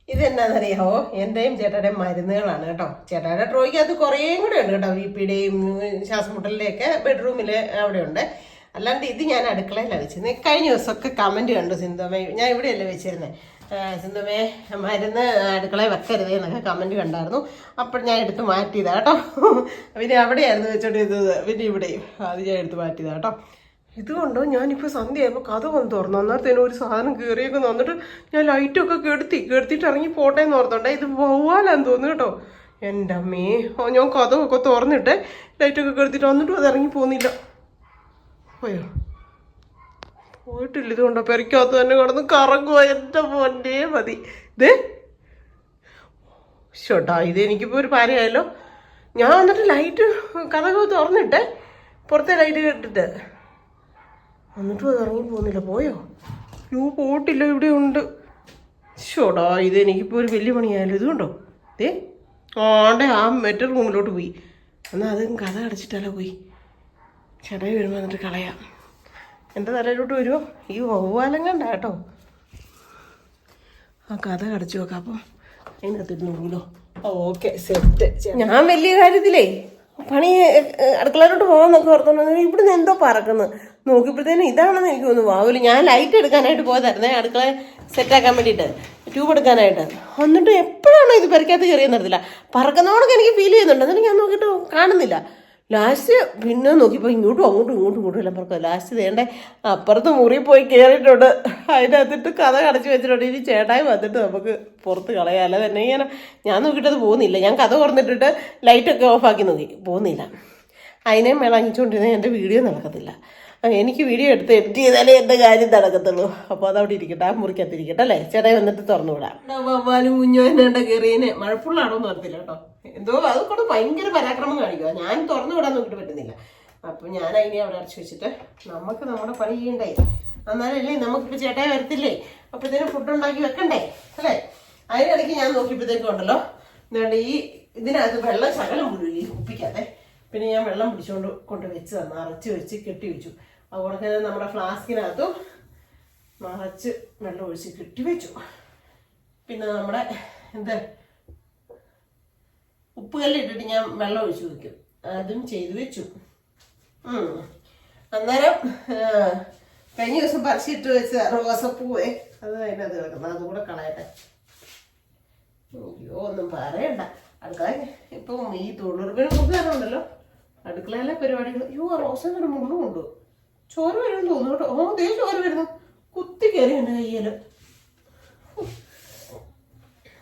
ഇതെന്നാന്നറിയാവോ? എന്റെയും ചേട്ടയുടെയും മരുന്നുകളാണ് കേട്ടോ. ചേട്ടായുടെ ട്രോയ്ക്ക് അത് കുറേയും കൂടെ ഉണ്ട് കേട്ടോ. വി പിയുടെയും ശ്വാസമുട്ടലിന്റെയൊക്കെ ബെഡ്റൂമിൽ അവിടെ ഉണ്ട് അല്ലാണ്ട് ഇത് ഞാൻ അടുക്കളയിലാണ് വെച്ചിരുന്നത് കഴിഞ്ഞ ദിവസമൊക്കെ കമന്റ് കണ്ടു സിന്ധുമേ ഞാൻ ഇവിടെയല്ലേ വെച്ചിരുന്നത് സിന്ധുമേ മരുന്ന് അടുക്കളയിൽ വെക്കരുത് എന്നൊക്കെ കമന്റ് കണ്ടായിരുന്നു. അപ്പോൾ ഞാൻ എടുത്ത് മാറ്റിയതാ കേട്ടോ. പിന്നെ അവിടെയായിരുന്നു വെച്ചോണ്ടിരുന്നത്. പിന്നെ ഇവിടെയും. അത് ഞാൻ എടുത്ത് മാറ്റിയതാ കേട്ടോ. ഇതുകൊണ്ട് ഞാനിപ്പോൾ സന്ധ്യയായപ്പോൾ കഥ വന്ന് തുറന്നു. അന്നേരത്തേനും ഒരു സാധനം കയറിയൊക്കെ വന്നിട്ട് ഞാൻ ലൈറ്റൊക്കെ കെടുത്തി കെടുത്തിട്ട് ഇറങ്ങി പോട്ടെ എന്ന് ഓർത്തോണ്ടേ ഇത് വവ്വാലാന്ന് തോന്നുന്നു കേട്ടോ. എന്റെ അമ്മേ. ഓ ഞാൻ കഥമൊക്കെ തുറന്നിട്ട് ലൈറ്റൊക്കെ കെടുത്തിട്ട് വന്നിട്ടും അത് ഇറങ്ങി പോകുന്നില്ല. പോയോ പോയിട്ടില്ല. ഇതുകൊണ്ടോ പെരക്കകത്ത് തന്നെ കിടന്ന് കറങ്ങുക എന്റെ പൊന്നേ മതി. ഇത് ഷോട്ടാ ഇത് എനിക്കിപ്പോൾ ഒരു പാരയായല്ലോ ഞാൻ വന്നിട്ട് ലൈറ്റ് കഥകൾ തുറന്നിട്ടേ. പുറത്തെ ലൈറ്റ് കെട്ടിട്ട്. എന്നിട്ടും അത് ഇറങ്ങി പോകുന്നില്ല. പോയോ? യൂ പോയിട്ടില്ല. ഇവിടെ ഉണ്ട്. ഷോടാ ഇത് എനിക്കിപ്പോൾ ഒരു വലിയ പണിയായാലും ഇതുകൊണ്ടോ? ദേ. ആണ്ടെ ആ മറ്റേ റൂമിലോട്ട് പോയി. എന്നാൽ അതും കഥ അടച്ചിട്ടല്ലോ പോയി. ചേട്ടായി വരുമ്പോൾ എന്നിട്ട് കളയാം. എന്റെ തലയിലോട്ട് വരുമോ ഈ വവ്വാലം കണ്ട കേട്ടോ. ആ കഥ കടച്ചു നോക്കാം. അപ്പം അതിനകത്തിരുന്ന് പോലോ ഓക്കെ സെറ്റ് ഞാൻ വലിയ കാര്യത്തിലേ പണി അടുക്കളയിലോട്ട് അടുക്കളയിലോട്ട് നോക്കി ഓർത്തോണ്ട് ഇവിടുന്ന് എന്തോ പറക്കുന്നത് നോക്കിയപ്പോഴത്തേനും ഇതാണെന്ന് എനിക്ക് തോന്നുന്നു. വാവൂൽ ഞാൻ ലൈറ്റ് എടുക്കാനായിട്ട് പോയതായിരുന്നേ. അടുക്കള സെറ്റാക്കാൻ വേണ്ടിയിട്ട്. ട്യൂബ് എടുക്കാനായിട്ട്. എന്നിട്ട് എപ്പോഴാണോ ഇത് പെരക്കകത്ത് കയറിയെന്ന് അറിയത്തില്ല. പറക്കുന്നതോടൊക്കെ എനിക്ക് ഫീൽ ചെയ്യുന്നുണ്ട്. എന്നിട്ട് ഞാൻ നോക്കിയിട്ട് കാണുന്നില്ല. ലാസ്റ്റ് പിന്നെ നോക്കിയപ്പോൾ ഇങ്ങോട്ടും അങ്ങോട്ടും ഇങ്ങോട്ടും ഇങ്ങോട്ടും എല്ലാം പറഞ്ഞു ലാസ്റ്റ് വേണ്ട അപ്പുറത്ത് മുറി പോയി കയറിയിട്ടുണ്ട് അതിനകത്തിട്ട് കഥ കടച്ചു വെച്ചിട്ടുണ്ട്. ഇനി ചേട്ടായി വന്നിട്ട് നമുക്ക് പുറത്ത് കളയാം. അല്ല തന്നെ ഇങ്ങനെ ഞാൻ നോക്കിയിട്ട് അത് പോകുന്നില്ല. ഞാൻ കഥ തുറന്നിട്ടിട്ട് ലൈറ്റൊക്കെ ഓഫാക്കി നോക്കി. പോകുന്നില്ല. അതിനെ മേളങ്ങിച്ചുകൊണ്ടിരുന്ന എന്റെ വീഡിയോ നടക്കത്തില്ല. എനിക്ക് വീഡിയോ എടുത്ത് എഡിറ്റ് ചെയ്താലേ എന്റെ കാര്യം നടക്കത്തുള്ളൂ. അപ്പോൾ അതവിടെ ഇരിക്കട്ടെ ആ മുറിക്കകത്തിരിക്കട്ടെ അല്ലേ? ചേട്ടായി വന്നിട്ട് തുറന്നു വിടാം വവ്വാലും കുഞ്ഞു എന്നാണ്ട കയറിയതിന് മഴപ്പുള്ളാണോ എന്ന് അറിയത്തില്ല കേട്ടോ. എന്തോ അത് കൊണ്ട് ഭയങ്കര പരാക്രമം കാണിക്കുക ഞാൻ തുറന്നു വിടാൻ നോക്കിയിട്ട് പറ്റുന്നില്ല. അപ്പം ഞാൻ അതിനെ അവിടെ അടച്ചു വെച്ചിട്ട് നമുക്ക് നമ്മുടെ പണി ചെയ്യണ്ടേ? എന്നാലല്ലേ നമുക്കിപ്പോൾ ചേട്ടായി വരത്തില്ലേ? അപ്പോഴത്തേനും ഫുഡ് ഉണ്ടാക്കി വെക്കണ്ടേ? അല്ലേ? അതിനിടയ്ക്ക് ഞാൻ നോക്കിയപ്പോഴത്തേക്കും ഉണ്ടല്ലോ. എന്താണ്ട് ഈ ഇതിനകത്ത് വെള്ളം ശകലം മുഴുകി കുപ്പിക്കകത്തെ. പിന്നെ ഞാൻ വെള്ളം പിടിച്ചുകൊണ്ട് കൊണ്ട് വെച്ച് തന്നു. അരച്ച് വെച്ച് കെട്ടി വെച്ചു. അതുപോലെ തന്നെ നമ്മുടെ ഫ്ലാസ്കിനകത്തും നിറച്ച് വെള്ളം ഒഴിച്ച് കെട്ടി വെച്ചു. പിന്നെ നമ്മുടെ എന്ത്? ഉപ്പുകല്ലിട്ടിട്ട് ഞാൻ വെള്ളം ഒഴിച്ചു വെക്കും. അതും ചെയ്തു വെച്ചു. അന്നേരം കഴിഞ്ഞ ദിവസം പറിച്ചിട്ട് വെച്ച റോസപ്പൂവേ അത് അതിനകത്ത് കിടക്കുന്നത് അതും കൂടെ കളയട്ടെ. അയ്യോ ഒന്നും പറയണ്ട. അടുക്കളെ ഇപ്പം ഈ തൊഴിലുറപ്പിന് മുഖാറുണ്ടല്ലോ അടുക്കളയിലെ പരിപാടികൾ. അയ്യോ ആ റോസങ്ങളുടെ മുള്ളും ഉണ്ട് ചോര വരുമെന്ന് തോന്നുന്നു കേട്ടോ ഓ ദേ ചോര വരുന്നു. കുത്തി കയറി എന്റെ കയ്യിൽ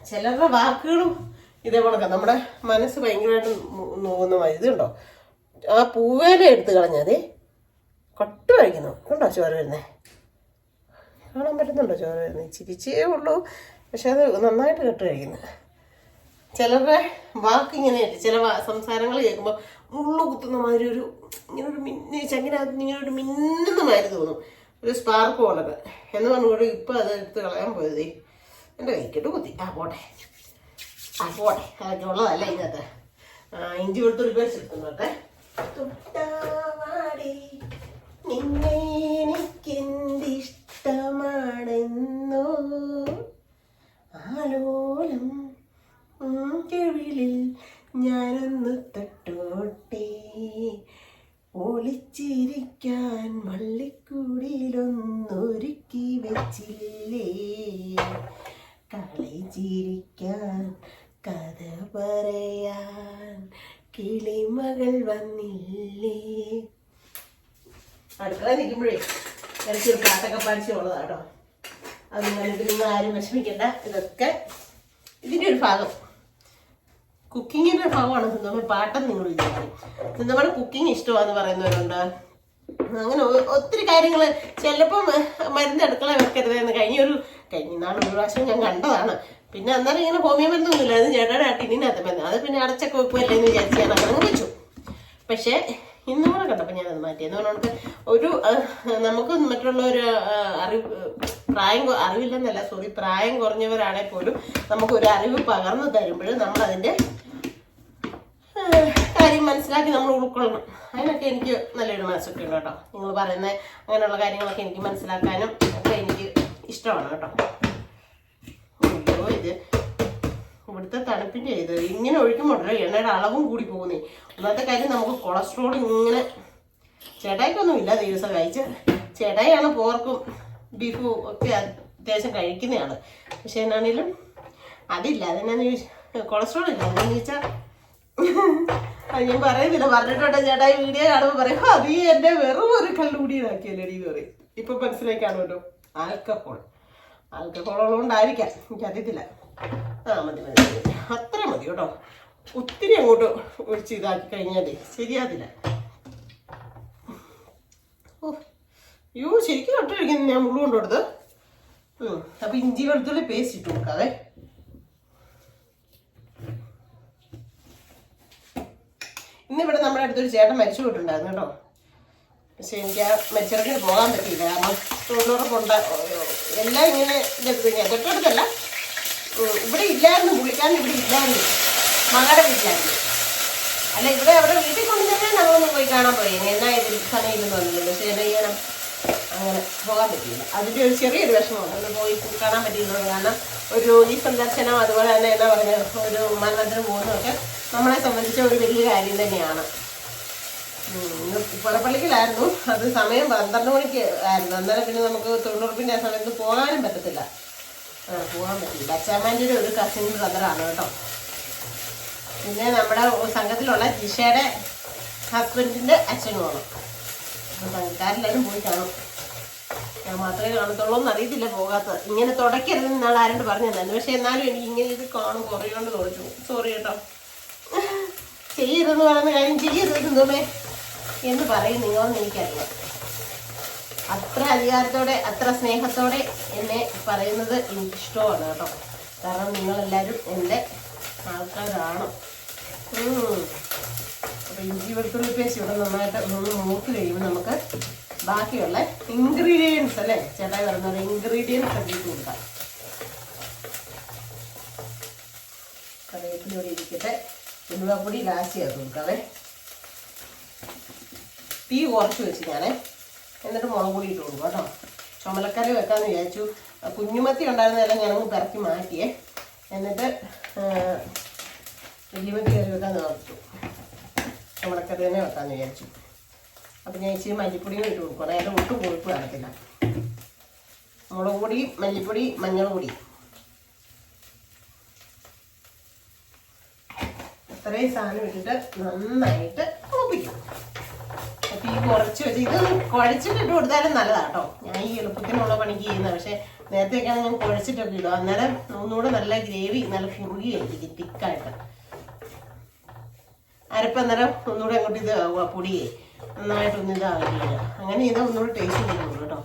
ചിലരുടെ വാക്കുകളും ഇതേപോലൊക്കെ. നമ്മുടെ മനസ്സ് ഭയങ്കരമായിട്ട് നോക്കുന്ന ഇതുണ്ടോ? ആ പൂവേല എടുത്തു കളഞ്ഞാതെ കൊട്ട കഴിക്കുന്നു കണ്ടോ ചോര വരുന്നേ? കാണാൻ പറ്റുന്നുണ്ടോ ചോര വരുന്നത് ചിരിച്ചേ ഉള്ളൂ. പക്ഷെ അത് നന്നായിട്ട് കെട്ട് കഴിക്കുന്നു. ചിലരുടെ വാക്ക് ഇങ്ങനെയായിട്ട് ചില സംസാരങ്ങൾ കേൾക്കുമ്പോൾ മുള്ളു കുത്തുന്ന മാതിരി ഒരു ഇങ്ങനെ ഒരു മിന്നി ചങ്ങിനകത്ത് ഇങ്ങനെ ഒരു മിന്നുന്ന മാതിരി തോന്നും. ഒരു സ്പാർക്ക് പോലത്. എന്ന് പറഞ്ഞുകൊണ്ട് ഇപ്പം അത് എടുത്ത് കളയാൻ പോയത്. എന്റെ കൈക്കിട്ട് കുത്തി. ആ പോട്ടെ. ആ പോട്ടെ. അതൊക്കെ ഉള്ളതല്ല ഇതിനകത്ത്. ഇഞ്ചി ഒരു പേസ്റ്റ് എടുക്കുന്നുണ്ടേ തുട്ടാവാടി. നിന്നെ എനിക്കെന്തിഷ്ടമാണെന്നോ? ആലോലം ചെവിളിൽ ഞാനൊന്ന് തട്ടോട്ടെ. ഒളിച്ചിരിക്കാൻ വള്ളിക്കൂടിയിലൊന്നൊരുക്കി വെച്ചില്ലേ? കളിച്ചിരിക്കാൻ കഥ പറയാൻ കിളിമകൾ വന്നില്ലേ? അടുക്കള നിൽക്കുമ്പോഴേ ഒരു പാട്ടൊക്കെ പഠിച്ചുള്ളതാ കേട്ടോ. അത് നിങ്ങളിത് നിങ്ങൾ ആരും വിഷമിക്കണ്ട. ഇതൊക്കെ ഇതിന്റെ ഒരു ഭാഗം. കുക്കിങ്ങിന്റെ ഭാഗമാണ് സിന്ധമ്മ പാട്ടെന്ന് നിങ്ങൾ വിചാരിക്കും സിന്ധമ്മയുടെ കുക്കിംഗ് ഇഷ്ടമാന്ന് പറയുന്നവരുണ്ട്. അങ്ങനെ ഒത്തിരി കാര്യങ്ങൾ ചിലപ്പം മരുന്ന് അടുക്കള വെക്കരുതെന്ന് കഴിഞ്ഞൊരു കഴിഞ്ഞ നാൾ ഒരു പ്രാവശ്യം ഞാൻ കണ്ടതാണ്. പിന്നെ അന്നേരം ഇങ്ങനെ ഹോമിയോ മരുന്നൊന്നുമില്ല. അത് ചേട്ടയുടെ ടിന്നിനകത്ത് മരുന്ന്. അത് പിന്നെ അടച്ചൊക്കെ വെക്കുമല്ലേ എന്ന് വിചാരിച്ച് ഞാൻ അങ്ങനെ വെച്ചു. പക്ഷേ ഇന്നും കൂടെ കണ്ടപ്പോൾ ഞാനത് മാറ്റി. എന്ന് പറഞ്ഞാൽ ഒരു നമുക്ക് ഒരു അറിവ് പ്രായം അറിവില്ലെന്നല്ല സോറി പ്രായം കുറഞ്ഞവരാണെങ്കിൽ പോലും നമുക്കൊരു അറിവ് പകർന്നു തരുമ്പോൾ നമ്മൾ അതിന്റെ കാര്യം മനസ്സിലാക്കി നമ്മൾ ഉൾക്കൊള്ളണം. അതിനൊക്കെ എനിക്ക് നല്ലൊരു മനസ്സൊക്കെ ഉണ്ട് കേട്ടോ. നിങ്ങൾ പറയുന്ന അങ്ങനെയുള്ള കാര്യങ്ങളൊക്കെ എനിക്ക് മനസ്സിലാക്കാനും ഒക്കെ എനിക്ക് ഇഷ്ടമാണ് കേട്ടോ. അയ്യോ ഇത് ഇവിടുത്തെ തണുപ്പിന്റെ ഇത് ഇങ്ങനെ ഒഴിക്കുമ്പോഴല്ലോ എണ്ണയുടെ അളവും കൂടി പോകുന്നേ. ഒന്നാമത്തെ കാര്യം നമുക്ക് കൊളസ്ട്രോൾ ഇങ്ങനെ ചേട്ടായിക്കൊന്നും ഇല്ല ദിവസം കഴിച്ച് ചേട്ടായിയാണ് പോർക്കും ബീഫും ഒക്കെ അത്യാവശ്യം കഴിക്കുന്നതാണ്. പക്ഷെ എന്നാണേലും അതില്ല അതെന്നാന്ന് ചോദിച്ചാൽ കൊളസ്ട്രോൾ ഇല്ല. അതെന്ന് ചോദിച്ചാൽ ഞാൻ പറയുന്നില്ല. പറഞ്ഞിട്ടുണ്ട്. ചേട്ടാ ഈ വീഡിയോ കാണുമ്പോൾ പറയും അത് ഈ എന്നെ വെറും ഒരു കള്ളുകൂടിയതാക്കിയല്ലേ എന്ന് പറയും. ഇപ്പൊ മനസ്സിലായി കാണുമല്ലോ ആൽക്കഹോൾ. ആൽക്കഹോൾ ഉള്ളതുകൊണ്ടായിരിക്കാം. എനിക്കറിയത്തില്ല. ആ മതി മതി. അത്ര മതി കേട്ടോ. ഒത്തിരി അങ്ങോട്ട് ഒഴിച്ച് ഇതാക്കി കഴിഞ്ഞാലേ ശരിയാതില്ല ഓ അയ്യോ ശരിക്കും ഒട്ട കഴിക്കുന്നു ഞാൻ മുള്ളു കൊണ്ടുകൊടുത്ത് അപ്പൊ ഇഞ്ചി വെളുത്തുള്ളി പേസ്റ്റ് ഇട്ട് കൊടുക്കാവേ. ഇന്നിവിടെ നമ്മുടെ അടുത്തൊരു ചേട്ടൻ മരിച്ചു പോയിട്ടുണ്ടായിരുന്നു കേട്ടോ. പക്ഷെ എനിക്ക് ആ മരിച്ചിടത്തിന് പോകാൻ പറ്റിയില്ല. കാരണം തൊഴിലുറപ്പുണ്ട് എല്ലാം ഇങ്ങനെ ഇതെടുത്ത് ഞാൻ തൊട്ടടുത്തല്ല ഇവിടെ ഇല്ലായിരുന്നു. പുള്ളിക്കാരൻ ഇവിടെ ഇല്ലായിരുന്നു. മകളുടെ വീട്ടിലായിരുന്നു. അല്ല ഇവിടെ അവരുടെ വീട്ടിൽ കൊണ്ടുതന്നെ നമ്മളൊന്ന് പോയി കാണാൻ പോയി എന്നാ സമയം ഇല്ലെന്ന് പറഞ്ഞില്ല പക്ഷെ എന്നാ ചെയ്യണം അങ്ങനെ പോകാൻ പറ്റിയില്ല. അതിന്റെ ഒരു ചെറിയൊരു വിഷമമാണ് അന്ന് പോയി കാണാൻ പറ്റിയില്ല. കാരണം ഒരു ഈ സന്ദർശനം അതുപോലെ തന്നെ എന്നാ പറയുക ഒരു മരണത്തിന് പോകുന്നതൊക്കെ നമ്മളെ സംബന്ധിച്ച ഒരു വലിയ കാര്യം തന്നെയാണ്. പുറപ്പള്ളിക്കലായിരുന്നു അത് സമയം പന്ത്രണ്ട് മണിക്ക് ആയിരുന്നു. അന്നേരം പിന്നെ നമുക്ക് തൊണ്ണൂറുപ്പിന്റെ ആ സമയത്ത് പോകാനും പറ്റത്തില്ല. ആ പോകാൻ പറ്റില്ല അച്ചാമാന്റെ ഒരു കസിൻ ബ്രദറാണ് കേട്ടോ. പിന്നെ നമ്മുടെ സംഘത്തിലുള്ള ജിഷയുടെ ഹസ്ബൻഡിന്റെ അച്ഛനുമാണ്. സംഘക്കാരെല്ലാവരും പോയി കാണും. ഞാൻ മാത്രമേ കാണത്തുള്ളൂ എന്ന് അറിയത്തില്ല പോകാത്തത് ഇങ്ങനെ തുടക്കരുത് എന്നാൾ ആരോട് പറഞ്ഞു തന്നെ പക്ഷെ എന്നാലും എനിക്ക് ഇങ്ങനെ ഇത് കാണും കുറയുകൊണ്ട് തോറ്റു സോറി കേട്ടോ. ചെയ്യരുതെന്ന് പറയുന്ന കാര്യം ചെയ്യരുത് എന്തോമേ എന്ന് പറയും നിങ്ങളെന്ന് എനിക്കറിയാം. അത്ര അധികാരത്തോടെ അത്ര സ്നേഹത്തോടെ എന്നെ പറയുന്നത് എനിക്കിഷ്ടമാണ് കേട്ടോ. കാരണം നിങ്ങളെല്ലാവരും എന്റെ ആൾക്കാരാണ്. ഉം. അപ്പൊ ഇഞ്ചി വെളുത്തുള്ളി പേസ്റ്റ് ഇവിടെ നന്നായിട്ട് ഒന്ന് മൂത്ത് കഴിയുമ്പോൾ നമുക്ക് ബാക്കിയുള്ള ഇൻഗ്രീഡിയൻസ് അല്ലേ? ചേട്ടായി പറഞ്ഞത് ഇൻഗ്രീഡിയൻസ് ഒക്കെ കൊടുക്കാം. കറിവേപ്പിലൂടെ ഇരിക്കട്ടെ. ഉലുവപ്പൊടി ലാസ്റ്റ് ചേർത്ത് കൊടുക്കാവേ. തീ കുറച്ച് വെച്ച് ഞാനേ എന്നിട്ട് മുളക് പൊടി ഇട്ട് കൊടുക്കും കേട്ടോ. ചുമലക്കറി വെക്കാമെന്ന് വിചാരിച്ചു. കുഞ്ഞുമത്തി ഉണ്ടായിരുന്നതെല്ലാം ഞാനങ്ങ് പിറക്കി മാറ്റിയേ. എന്നിട്ട് വലിയമത്തി കറി വെക്കാൻ ഓർത്തു ചുമലക്കറി തന്നെ വെക്കാമെന്ന് വിചാരിച്ചു. അപ്പം ഞാൻ ഇച്ചിരി മല്ലിപ്പൊടിയും ഇട്ട് കൊടുക്കും. അതായത് ഒട്ടും കൊഴുപ്പ് കാണത്തില്ല മുളക് പൊടി മല്ലിപ്പൊടി മഞ്ഞൾ പൊടി ഇത്രയും സാധനം ഇട്ടിട്ട് നന്നായിട്ട് മൂപ്പിക്കും അപ്പം ഈ കുറച്ച് വെച്ച് ഇത് കുഴച്ചിട്ട് ഇട്ട് കൊടുത്താലും കേട്ടോ. ഞാൻ ഈ എളുപ്പത്തിനുള്ള പണിക്ക് ചെയ്യുന്ന പക്ഷേ നേരത്തെയൊക്കെയാണ് ഞാൻ കുഴച്ചിട്ടൊക്കെ ഇടും. അന്നേരം ഒന്നുകൂടെ നല്ല ഗ്രേവി നല്ല കുറുകിയായിരിക്കും തിക്കായിട്ട്. അന്നേരം ഒന്നുകൂടെ അങ്ങോട്ട് ഇത് പൊടിയെ നന്നായിട്ടൊന്നും ഇതാകില്ല അങ്ങനെ ചെയ്താൽ ഒന്നുകൂടെ ടേസ്റ്റ് കിട്ടുള്ളൂ കേട്ടോ.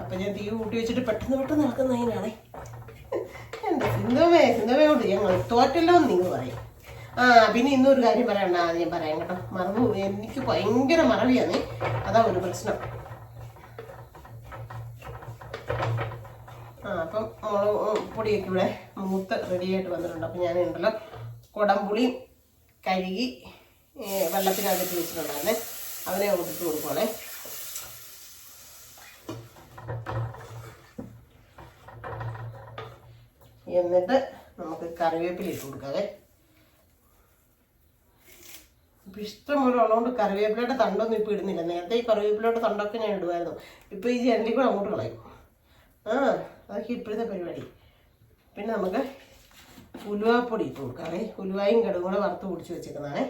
അപ്പൊ ഞാൻ തീ കൂട്ടി വെച്ചിട്ട് പെട്ടെന്ന് പെട്ടെന്ന് നടക്കുന്നതിനാണേ എന്താ സിന്ധുവേ സിന്ധുവേ കൊണ്ട് ഞങ്ങൾ തോറ്റല്ലോ എന്ന് നിങ്ങൾ പറയും. ആ പിന്നെ ഇന്നൊരു കാര്യം പറയണ്ട ഞാൻ പറയാം കേട്ടോ. മറന്നു എനിക്ക് ഭയങ്കര മറവിയാണ്. അതാ ഒരു പ്രശ്നം. ആ അപ്പം മുളക് പൊടിയൊക്കെ ഇവിടെ മൂത്ത് റെഡിയായിട്ട് വന്നിട്ടുണ്ട്. അപ്പം ഞാൻ ഉണ്ടല്ലോ കുടംപുളി കഴുകി വെള്ളത്തിനകത്ത് വെച്ചിട്ടുണ്ടായിരുന്നേ. അവനെ കൊടുത്തിട്ട് കൊടുക്കുവാണേ. എന്നിട്ട് നമുക്ക് കറിവേപ്പില ഇട്ട് കൊടുക്കാതെ ഇഷ്ടം ഇഷ്ടംപോലെ ഉള്ളതുകൊണ്ട് കറിവേപ്പിലയുടെ തണ്ടൊന്നും ഇപ്പം ഇടുന്നില്ല. നേരത്തെ ഈ കറിവേപ്പിലയുടെ തണ്ടൊക്കെ ഞാൻ ഇടുമായിരുന്നു. ഇപ്പം ഈ ജനലിൽ കൂടെ അങ്ങോട്ട് കളയും. ആ. അതൊക്കെ ഇപ്പോഴത്തെ പരിപാടി. പിന്നെ നമുക്ക് ഉലുവാപ്പൊടി ഇട്ട് കൊടുക്കാവേ. ഉലുവായും കടുകും കൂടെ വറുത്ത് പൊടിച്ച് വെച്ചേക്കുന്നതാണേ.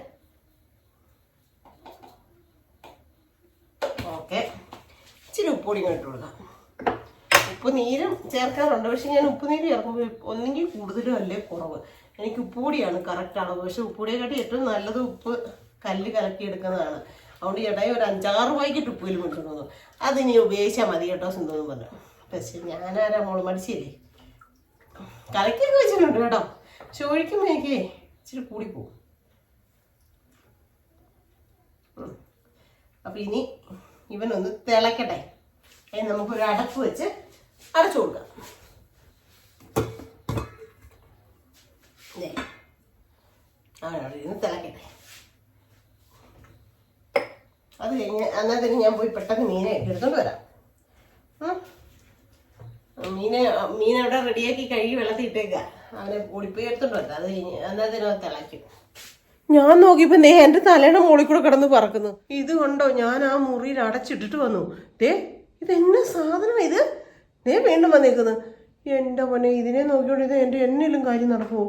ഓക്കെ. ഇച്ചിരി ഉപ്പൊടി കൂടെ ഇട്ട് കൊടുക്കാം. ഉപ്പ് നീരും ചേർക്കാറുണ്ട്. പക്ഷെ ഞാൻ ഉപ്പ് നീര് ചേർക്കുമ്പോൾ ഒന്നെങ്കിൽ കൂടുതലും അല്ലേ കുറവ്. എനിക്ക് ഉപ്പുപൊടിയാണ് കറക്റ്റ് അളവ്. പക്ഷെ ഉപ്പുപൊടിയെക്കാട്ടി ഏറ്റവും നല്ലത് ഉപ്പ് കല്ല് കലക്കി എടുക്കുന്നതാണ്. അതുകൊണ്ട് ചേട്ടായി ഒരു അഞ്ചാറ് രൂപയ്ക്ക് ഉപ്പിലും കൊണ്ടുവന്നു അത് ഇനി ഉപയോഗിച്ചാൽ മതി കേട്ടോ സിന്ധു പറഞ്ഞു. പക്ഷെ ഞാനാരാ മോൾ? മടിച്ചില്ലേ? കലക്കിയൊക്കെ വെച്ചിട്ടുണ്ട് കേട്ടോ. പക്ഷെ ഇച്ചിരി കൂടിപ്പോവും ഉം. അപ്പൊ ഇനി ഇവനൊന്ന് തിളക്കട്ടെ. അതിന് നമുക്കൊരു അടപ്പ് വെച്ച് അടച്ചു കൊടുക്കാം. ഇരുന്ന് തിളക്കട്ടെ. അത് കഴിഞ്ഞ് അന്നേരത്തിന് ഞാൻ പോയി പെട്ടെന്ന് മീനെ എടുത്തോണ്ട് വരാം ഉം. മീനെ മീൻ അവിടെ റെഡിയാക്കി കഴുകി വെള്ളത്തിൽ ഇട്ടേക്ക. അവനെ ഓടിപ്പോയി എടുത്തോണ്ട് അത് കഴിഞ്ഞ് അന്നേരത്തിനകത്ത് തിളയ്ക്കും. ഞാൻ നോക്കിയപ്പോ ദേ എന്റെ തലയുടെ മുകളിൽ കൂടെ കിടന്ന് പറക്കുന്നു. ഇത് കണ്ടോ? ഞാൻ ആ മുറിയിൽ അടച്ചിട്ടിട്ട് വന്നു. ദേ ഇത് എന്നെ സാധനം ഇത്? ദേ വീണ്ടും വന്നേക്കുന്നു. എന്റെ മോനെ ഇതിനെ നോക്കിയോണ്ട് ഇത് എന്റെ എന്നിലും കാര്യം നടക്കുമോ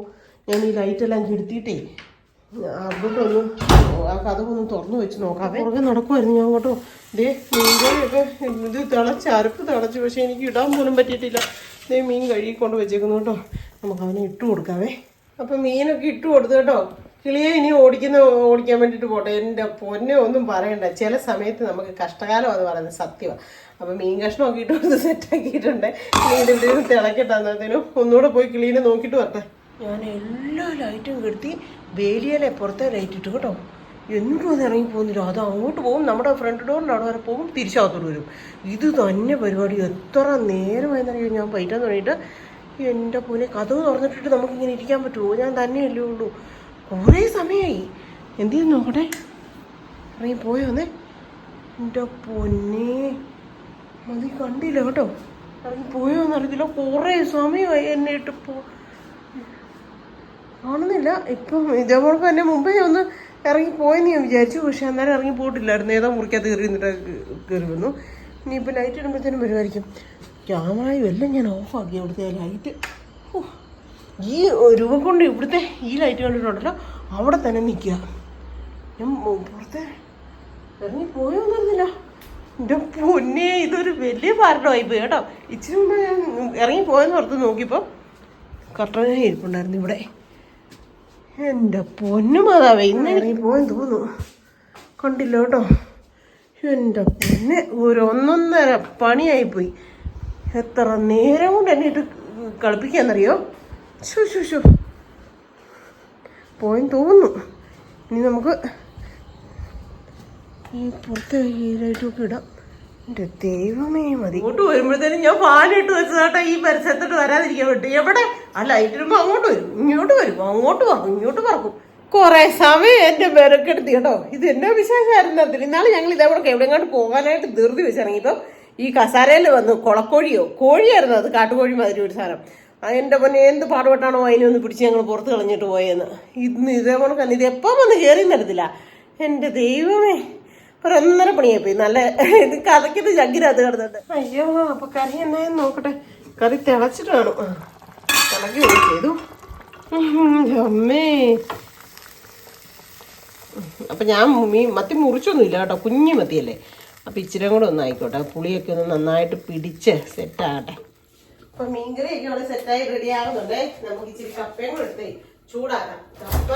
ഞാൻ ഈ ലൈറ്റെല്ലാം കെടുത്തിയിട്ടേ അതുകൊണ്ടൊന്ന് ആ കഥകൊന്ന് തുറന്നു വെച്ച് നോക്കാം പുറകെ നടക്കുമായിരുന്നു ഞാൻ അങ്ങോട്ടോ. ദേ മീൻകറിയൊക്കെ ഇത് തിളച്ച് അരപ്പ് തിളച്ച് പക്ഷെ എനിക്ക് ഇടാൻ പോലും പറ്റിയിട്ടില്ല. ദേ മീൻ കഴുകിക്കൊണ്ട് വെച്ചേക്കുന്നു കേട്ടോ. നമുക്ക് അവനെ ഇട്ട് കൊടുക്കാവേ. അപ്പം മീനൊക്കെ ഇട്ട് കൊടുത്തു കേട്ടോ. കിളിയെ ഇനി ഓടിക്കുന്ന ഓടിക്കാൻ വേണ്ടിയിട്ട് പോട്ടെ. എന്റെ പൊന്നെ ഒന്നും പറയണ്ട. ചില സമയത്ത് നമുക്ക് കഷ്ടകാലം എന്ന് പറയുന്നത് സത്യമാണ് അപ്പം മീൻ കഷ്ണമൊക്കെ ഇട്ട് കൊടുത്ത് സെറ്റാക്കിയിട്ടുണ്ട് ഇനി ഇതിന്റെ നിന്ന് അന്നേരത്തേനും. ഒന്നുകൂടെ പോയി കിളീനെ നോക്കിയിട്ട് വരട്ടെ. ഞാൻ എല്ലാ ലൈറ്റും കെടുത്തി വേലിയലെ പുറത്തെ ലൈറ്റ് ഇട്ടു കേട്ടോ. എന്തും അത് ഇറങ്ങി പോകുന്നില്ല അത് അങ്ങോട്ട് പോകും നമ്മുടെ ഫ്രണ്ട് ഡോറിന്റെ അവിടെ വരെ പോകും തിരിച്ചകത്തോട്ട് വരും. ഇത് തന്നെ പരിപാടി. എത്ര നേരമായെന്നറിയോ? ഞാൻ പൈറ്റാൻ തുടങ്ങിയിട്ട് എന്റെ പോലെ കഥവ് തുറന്നിട്ടിട്ട് നമുക്കിങ്ങനെ ഇരിക്കാൻ പറ്റുമോ ഞാൻ തന്നെയല്ലേ ഉള്ളൂ. കുറേ സമയമായി എന്ത് ചെയ്യുന്നു നോക്കട്ടെ ഇറങ്ങി പോയോന്നേ എന്റെ പൊന്നെ. മതി കണ്ടില്ല കേട്ടോ. ഇറങ്ങി പോയോന്ന് അറിയത്തില്ല കുറേ സമയമായി എന്നെ ഇട്ട് പോ കാണുന്നില്ല. ഇപ്പം ഇതേപോലെ തന്നെ മുമ്പേ ഒന്ന് ഇറങ്ങി പോയെന്ന് ഞാൻ വിചാരിച്ചു. പക്ഷെ അന്നേരം ഇറങ്ങി പോയിട്ടില്ലായിരുന്നു ഏതോ മുറിക്കകത്ത് കയറി നിന്നിട്ട് കയറി വന്നു. ഇനിയിപ്പോൾ ലൈറ്റ് ഇടുമ്പോഴത്തേനും വരുമായിരിക്കും. ക്യാമറയും എല്ലാം ഞാൻ ഓഫാക്കി അവിടുത്തെ ലൈറ്റ് ഈ രൂപം കൊണ്ട് ഇവിടുത്തെ ഈ ലൈറ്റ് കണ്ടിട്ടുണ്ടല്ലോ. അവിടെ തന്നെ നിൽക്കുക. ഞാൻ പുറത്തെ ഇറങ്ങി എന്നറിഞ്ഞില്ല എന്റെ പൊന്നെ ഇതൊരു വലിയ പാരടമായി പോയി കേട്ടോ. ഇച്ചിരി മുമ്പ് ഞാൻ ഇറങ്ങി പോയെന്ന് പുറത്ത് നോക്കിയപ്പോൾ കട്ടനെ ഇരിപ്പുണ്ടായിരുന്നു ഇവിടെ. എന്റെ പൊന്നു മാതാവേ ഇന്ന് പോയെന്ന് തോന്നുന്നു. കണ്ടില്ല കേട്ടോ എന്റെ പൊന്നെ ഒരു ഒന്നൊന്നര പണിയായിപ്പോയി. എത്ര നേരം കൊണ്ട് എന്നെ ഇട്ട് കളിപ്പിക്കാന്നറിയോ? ശു ശു ശു പോയെന്ന് തോന്നുന്നു. ഇനി നമുക്ക് ഈ പുറത്തെ ഈ ലൈറ്റൊക്കെ ഇടാം. ദൈവമേ മതി. ഇങ്ങോട്ട് വരുമ്പോഴത്തേനും ഞാൻ പാലിട്ട് വെച്ചതാട്ടെ ഈ പരിസരത്തോട്ട് വരാതിരിക്കാൻ വിട്ടു എവിടെ? ആ ലൈറ്റ് വരുമ്പോ അങ്ങോട്ട് വരും. ഇങ്ങോട്ട് വരും. അങ്ങോട്ട് പറക്കും ഇങ്ങോട്ട് പറക്കും. കുറെ സമയം എന്റെ മെനക്കെടുത്തി കേട്ടോ. ഇത് എന്നെ വിശേഷമായിരുന്നു അതിൽ ഇന്നാളെ ഞങ്ങൾ ഇതേപോലെ എവിടെങ്ങോട്ട് പോകാനായിട്ട് ധൃതി വെച്ചിറങ്ങിയപ്പോൾ ഈ കസാരയിൽ വന്നു. കുളക്കോഴിയോ? കോഴിയായിരുന്നു അത് കാട്ടുകോഴി മാതിരി ഒരു സാധനം. ആ എന്റെ പൊന്നെ എന്ത് പാടുപെട്ടാണോ അതിനെ ഒന്ന് പിടിച്ച് ഞങ്ങൾ പുറത്ത് കളഞ്ഞിട്ട് പോയെന്ന്. ഇന്ന് ഇതേപോലെ തന്നെ ഇത് എപ്പം വന്ന് കയറി നടത്തില്ല എന്റെ ദൈവമേ. ഒരൊന്നര പണിയായിപ്പോയി നല്ല ഇത് കഥയ്ക്കത് ജഗ്ഗിനകത്ത് കിടന്നിട്ട് അയ്യോ അപ്പൊ കറി എന്നായെന്ന് നോക്കട്ടെ. കറി തിളച്ചിട്ട് കാണും തിളക്കി ചെയ്തു. അമ്മേ. അപ്പൊ ഞാൻ മീൻ മത്തി മുറിച്ചൊന്നുമില്ല കേട്ടോ. കുഞ്ഞു മത്തിയല്ലേ. അപ്പൊ ഇച്ചിരി കൂടെ ഒന്ന് ആയിക്കോട്ടെ പുളിയൊക്കെ ഒന്ന് നന്നായിട്ട് പിടിച്ച് സെറ്റ് ആകട്ടെ അപ്പൊ മീൻകറി ഒക്കെ അവിടെ സെറ്റായി റെഡി ആകുന്നുണ്ട്. നമുക്ക് ഇച്ചിരി കപ്പയും കൂടെ എടുത്തേ ചൂടാക്കാം. കപ്പ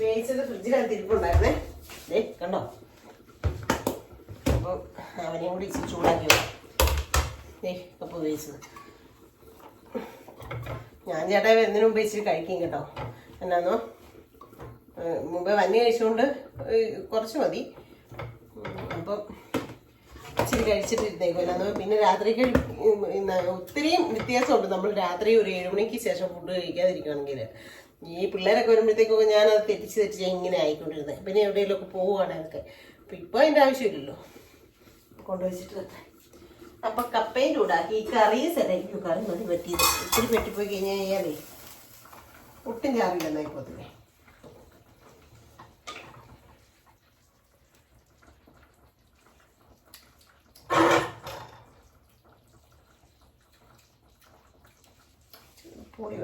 വേവിച്ചത് ഫ്രിഡ്ജിനകത്ത് ഇരിപ്പുണ്ടായിരുന്നേ. കണ്ടോ? അപ്പോൾ അവനെയും കൂടി ഇച്ചിരി ചൂടാക്കി വെക്കാം. ഏ കപ്പ ഉപയോഗിച്ചത്. ഞാൻ ചേട്ടാ വരുന്നതിന് മുമ്പ് ഇച്ചിരി കഴിക്കും കേട്ടോ. എന്നാന്നോ? മുമ്പേ വന്നി കഴിച്ചുകൊണ്ട് കുറച്ച് മതി. അപ്പം ഇച്ചിരി കഴിച്ചിട്ട് ഇരുന്നേക്കും എന്നാന്നോ പിന്നെ രാത്രിക്ക് ഒത്തിരിയും വ്യത്യാസമുണ്ട്. നമ്മൾ രാത്രി ഒരു ഏഴുമണിക്ക് ശേഷം ഫുഡ് കഴിക്കാതിരിക്കുകയാണെങ്കിൽ ഈ പിള്ളേരൊക്കെ വരുമ്പോഴത്തേക്കൊക്കെ ഞാനത് തെറ്റിച്ച് തെറ്റിച്ച് ഇങ്ങനെ ആയിക്കൊണ്ടിരുന്നത് പിന്നെ എവിടെയെങ്കിലുമൊക്കെ പോവുകയാണെങ്കിൽ അപ്പം ഇപ്പോൾ അതിന്റെ ആവശ്യമില്ലല്ലോ. കൊണ്ടുവച്ചിട്ട് അപ്പം കപ്പയും ചൂടാക്കി ഈ കറി സെറ്റാക്കി കറി മതി പറ്റിയത് ഇത്തിരി പെട്ടിപ്പോയി കഴിഞ്ഞാൽ കഴിഞ്ഞാലേ ഒട്ടും ചാറില്ലെന്നായി പോത്തില്ലേ പൊടി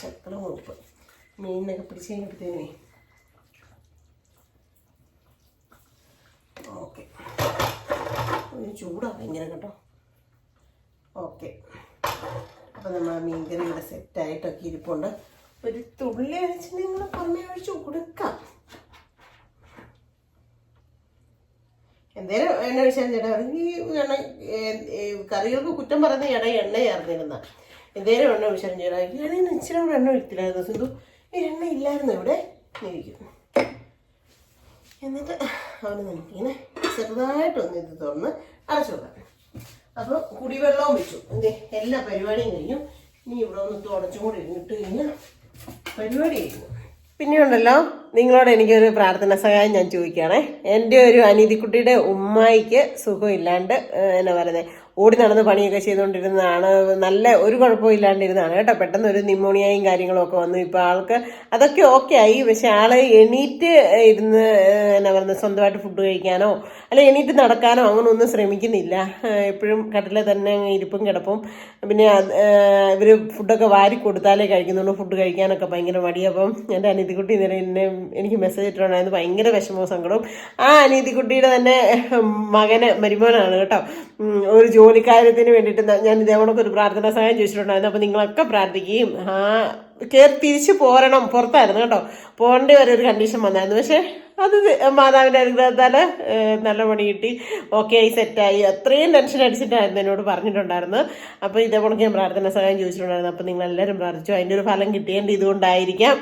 ശക്കല ഉപ്പ്. മീനിനൊക്കെ പിടിച്ച് കഴിഞ്ഞപ്പോഴത്തേനെ ഓക്കെ ഒരു ചൂടാണ് ഭയങ്കര കേട്ടോ. ഓക്കെ അപ്പം നമ്മൾ മീൻകറി ഇവിടെ സെറ്റായിട്ടൊക്കെ ഇരിപ്പുണ്ട്. ഒരു തുള്ളി അരച്ച് നിങ്ങൾ പുറമേ ഒഴിച്ച് കൊടുക്കാം. എന്തേലും എണ്ണ ഒഴിച്ചാൽ ചേട്ടാ ഈ എണ്ണ കറികൾക്ക് കുറ്റം പറയുന്ന ഇട എണ്ണ ചേർന്നിരുന്ന എന്തേലും എണ്ണ ഒഴിച്ചാലും ചേട്ടാ ഇടയിൽ ഇച്ചിരി കൂടെ എണ്ണ ഒഴിത്തില്ലായിരുന്നു സിന്ധു ഈ എണ്ണ ഇല്ലായിരുന്നു ഇവിടെ. ഇരിക്കും. എന്നിട്ട് അവന് നമുക്കിങ്ങനെ ചെറുതായിട്ടൊന്ന് ഇത് തുറന്ന് അടച്ചു വെക്കാം അപ്പോൾ കുടിവെള്ളവും വെച്ചു. എന്തേ എല്ലാ പരിപാടിയും കഴിഞ്ഞു. ഇനി ഇവിടെ ഒന്ന് തുടച്ചും കൂടി ഇരുന്നിട്ട് കഴിഞ്ഞാൽ പരിപാടി കഴിഞ്ഞു. പിന്നെ ഉണ്ടല്ലോ നിങ്ങളോട് എനിക്കൊരു പ്രാർത്ഥന സഹായം ഞാൻ ചോദിക്കുകയാണേ. എന്റെ ഒരു അനീതിക്കുട്ടിയുടെ ഉമ്മായിക്ക് സുഖമില്ലാണ്ട് എന്നാ പറയുന്നത് ഓടി നടന്ന് പണിയൊക്കെ ചെയ്തുകൊണ്ടിരുന്നതാണ്. നല്ല ഒരു കുഴപ്പവും ഇല്ലാണ്ടിരുന്നതാണ് കേട്ടോ. പെട്ടെന്ന് ഒരു നിമോണിയയും കാര്യങ്ങളും ഒക്കെ വന്നു. ഇപ്പോൾ ആൾക്ക് അതൊക്കെ ഓക്കെ ആയി. പക്ഷെ ആൾ എണീറ്റ് ഇരുന്ന് എന്നാ പറയുന്നത് സ്വന്തമായിട്ട് ഫുഡ് കഴിക്കാനോ അല്ല എണീറ്റ് നടക്കാനോ അങ്ങനെ ഒന്നും ശ്രമിക്കുന്നില്ല എപ്പോഴും കട്ടിലെ തന്നെ ഇരിപ്പും കിടപ്പും. പിന്നെ ഇവർ ഫുഡൊക്കെ വാരി കൊടുത്താലേ കഴിക്കുന്നുള്ളൂ. ഫുഡ് കഴിക്കാനൊക്കെ ഭയങ്കര മടി. അപ്പം എന്റെ അനീതിക്കുട്ടി ഇന്നലെ എന്നെ എനിക്ക് മെസ്സേജ് ഇട്ടിട്ടുണ്ടായിരുന്നു ഭയങ്കര വിഷമവും സങ്കടവും. ആ അനീതിക്കുട്ടിയുടെ തന്നെ മകന് മരുമോനാണ് കേട്ടോ. ഒരു ജോലിക്കാര്യത്തിന് വേണ്ടിയിട്ട് ഞാൻ ഇതേവണക്ക് ഒരു പ്രാർത്ഥനാ സഹായം ചോദിച്ചിട്ടുണ്ടായിരുന്നു. അപ്പോൾ നിങ്ങളൊക്കെ പ്രാർത്ഥിക്കുകയും ആ കയറി തിരിച്ചു പോരണം പുറത്തായിരുന്നു കേട്ടോ. പോകേണ്ടി ഒരു കണ്ടീഷൻ വന്നായിരുന്നു. പക്ഷേ അത് മാതാവിന്റെ അനുഗ്രഹത്താൽ നല്ല പണി കിട്ടി. ഓക്കെ ആയി സെറ്റായി അത്രയും ടെൻഷൻ അടിച്ചിട്ടായിരുന്നു എന്നോട് പറഞ്ഞിട്ടുണ്ടായിരുന്നു. അപ്പോൾ ഇതേപോലെ ഞാൻ പ്രാർത്ഥന സഹായം ചോദിച്ചിട്ടുണ്ടായിരുന്നു. അപ്പോൾ നിങ്ങൾ എല്ലാവരും പ്രാർത്ഥിച്ചു. അതിന്റെ ഒരു ഫലം കിട്ടിയേണ്ട ഇതുകൊണ്ടായിരിക്കാം.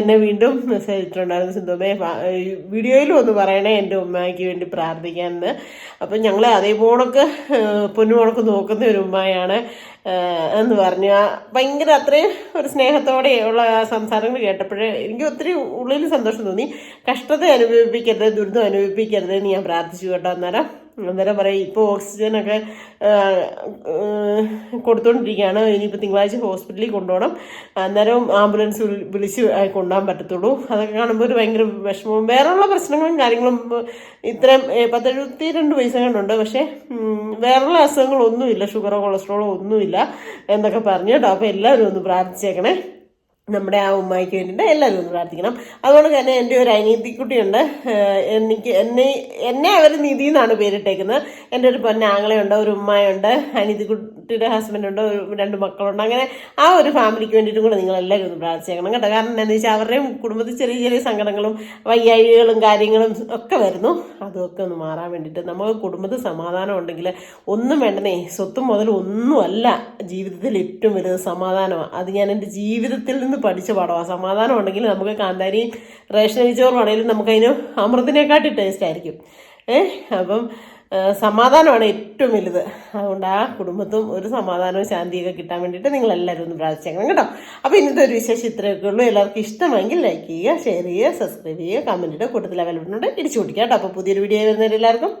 എന്നെ വീണ്ടും മെസ്സേജ് ഇട്ടിട്ടുണ്ടായിരുന്നു. സിന്ധുമേ വീഡിയോയിലും ഒന്ന് പറയണേ എന്റെ ഉമ്മയ്ക്ക് വേണ്ടി പ്രാർത്ഥിക്കാമെന്ന് അപ്പം ഞങ്ങൾ അതേപോണക്ക് പൊന്നുമോണൊക്കെ നോക്കുന്ന ഒരു ഉമ്മയാണ്. എന്ന് പറഞ്ഞു. ഭയങ്കര അത്രയും ഒരു സ്നേഹത്തോടെയുള്ള സംസാരങ്ങൾ കേട്ടപ്പോഴേ എനിക്ക് ഒത്തിരി ഉള്ളിൽ സന്തോഷം തോന്നി. കഷ്ടത അനുഭവിപ്പിക്കരുത് ദുരിതം അനുഭവിപ്പിക്കരുത് എന്ന് ഞാൻ പ്രാർത്ഥിച്ചു കേട്ടോ അന്നേരം. അന്നേരം പറയും ഇപ്പോൾ ഓക്സിജനൊക്കെ കൊടുത്തുകൊണ്ടിരിക്കുകയാണ് ഇനിയിപ്പോൾ തിങ്കളാഴ്ച ഹോസ്പിറ്റലിൽ കൊണ്ടുപോകണം. അന്നേരം ആംബുലൻസ് വിളി- വിളിച്ച് കൊണ്ടുപോകാൻ പറ്റത്തുള്ളൂ. അതൊക്കെ കാണുമ്പോൾ ഒരു ഭയങ്കര വിഷമവും വേറെയുള്ള പ്രശ്നങ്ങളും കാര്യങ്ങളും ഇത്രയും പത്തെഴുപത്തി രണ്ട് പൈസ കണ്ടുണ്ട്. പക്ഷേ വേറെയുള്ള അസുഖങ്ങളൊന്നുമില്ല. ഷുഗറോ കൊളസ്ട്രോളോ ഒന്നുമില്ല എന്നൊക്കെ പറഞ്ഞു കേട്ടോ. അപ്പോൾ എല്ലാവരും ഒന്ന് പ്രാർത്ഥിച്ചേക്കണേ. നമ്മുടെ ആ ഉമ്മായിക്ക് വേണ്ടിയിട്ട് എല്ലാവരും ഒന്ന് പ്രാർത്ഥിക്കണം. അതുകൊണ്ട് തന്നെ എന്റെ ഒരു അനീതിക്കുട്ടിയുണ്ട് ഏഹ് എനിക്ക് എന്നെ എന്നെ അവർ നിധി എന്നാണ് പേരിട്ടേക്കുന്നത്. എന്റെ ഒരു പൊന്നാങ്ങളയുണ്ട് ഒരു ഉമ്മയുണ്ട് അനീതിക്കുട്ടിയുടെ ഹസ്ബൻഡുണ്ട് രണ്ട് മക്കളുണ്ട് അങ്ങനെ ആ ഒരു ഫാമിലിക്ക് വേണ്ടിയിട്ടും കൂടെ നിങ്ങൾ എല്ലാവരും ഒന്ന് പ്രാർത്ഥിച്ചേക്കണം കേട്ടോ. കാരണം എന്താണെന്ന് വെച്ചാൽ അവരുടെയും കുടുംബത്തിൽ ചെറിയ ചെറിയ സങ്കടങ്ങളും വയ്യായികളും കാര്യങ്ങളും ഒക്കെ വരുന്നു. അതൊക്കെ ഒന്ന് മാറാൻ വേണ്ടിയിട്ട് നമുക്ക് കുടുംബത്തിൽ സമാധാനം ഉണ്ടെങ്കിൽ ഒന്നും വേണ്ടനേ സ്വത്തും മുതൽ ഒന്നുമല്ല ജീവിതത്തിൽ ഏറ്റവും വലുത് സമാധാനമാണ് അത് ഞാൻ എന്റെ ജീവിതത്തിൽ നിന്ന് പഠിച്ച പാഠമാണ് സമാധാനം ഉണ്ടെങ്കിൽ നമുക്ക് കാന്താരിയും റേഷൻ ചോറുവാണെങ്കിലും നമുക്കതിന് അമൃതിനെക്കാട്ടി ടേസ്റ്റ് ആയിരിക്കും. ഏഹ് അപ്പം സമാധാനമാണ് ഏറ്റവും വലുത്. അതുകൊണ്ട് ആ കുടുംബത്തും ഒരു സമാധാനവും ശാന്തിയൊക്കെ കിട്ടാൻ വേണ്ടിയിട്ട് നിങ്ങൾ എല്ലാവരും ഒന്ന് പ്രാർത്ഥിച്ചേക്കണം കേട്ടോ. അപ്പോൾ ഇന്നത്തെ ഒരു വിശേഷം ഇത്രയൊക്കെ ഉള്ളൂ. എല്ലാവർക്കും ഇഷ്ടമെങ്കിൽ ലൈക്ക് ചെയ്യുക ഷെയർ ചെയ്യുക സബ്സ്ക്രൈബ് ചെയ്യുക കമന്റ് ഇടുക. കൂട്ടത്തിൽ അവൈലബിൾ ഉണ്ട്. ഇടിച്ചു കേട്ടോ. അപ്പോൾ പുതിയൊരു വീഡിയോ വരുന്നവരെല്ലാവർക്കും.